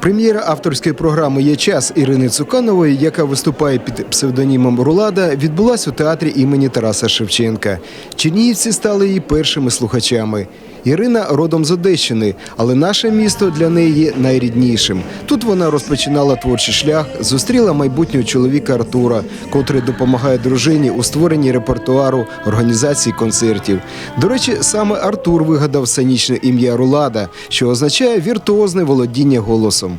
Прем'єра авторської програми Є час Ірини Цуканової, яка виступає під псевдонімом Рулада, відбулась у театрі імені Тараса Шевченка. Чернігівці стали її першими слухачами. Ірина родом з Одещини, але наше місто для неї є найріднішим. Тут вона розпочинала творчий шлях, зустріла майбутнього чоловіка Артура, котрий допомагає дружині у створенні репертуару, організації концертів. До речі, саме Артур вигадав сценічне ім'я Рулада, що означає віртуозне володіння голосом.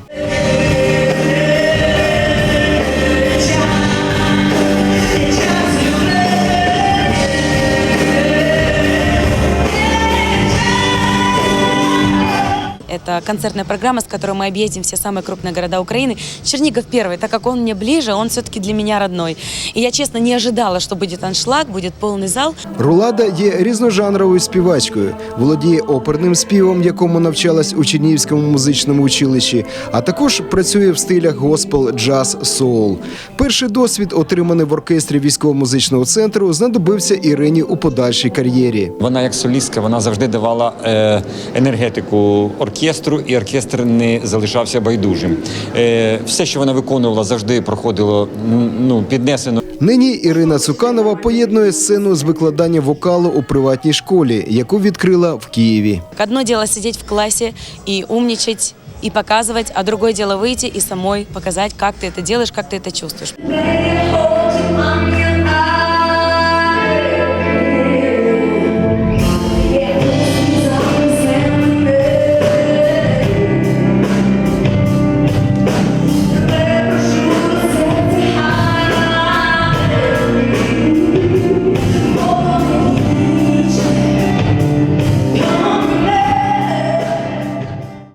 Это концертная программа, с которой мы объездим все самые крупные города Украины. Чернигов первый, так как он мне ближе, он все-таки для меня родной. И я, честно, не ожидала, что будет аншлаг, будет полный зал. Рулада є різножанровою співачкою, володіє оперним співом, якому навчалась у Чернігівському музичному училищі, а також працює в стилях госпел, джаз, соул. Перший досвід, отриманий в оркестрі військово-музичного центру, знадобився Ірині у подальшій кар'єрі. Вона як солістка, вона завжди давала е, енергетику оркестру, і оркестр не залишався байдужим. Е, все, що вона виконувала, завжди проходило м, ну, піднесено. Нині Ірина Цуканова поєднує сцену з викладанням вокалу у приватній школі, яку відкрила в Києві. Одно дело сидеть в классе и умничать, и показывать, а другое дело выйти и самой показать, как ты это делаешь, как ты это чувствуешь. Hold you, mommy.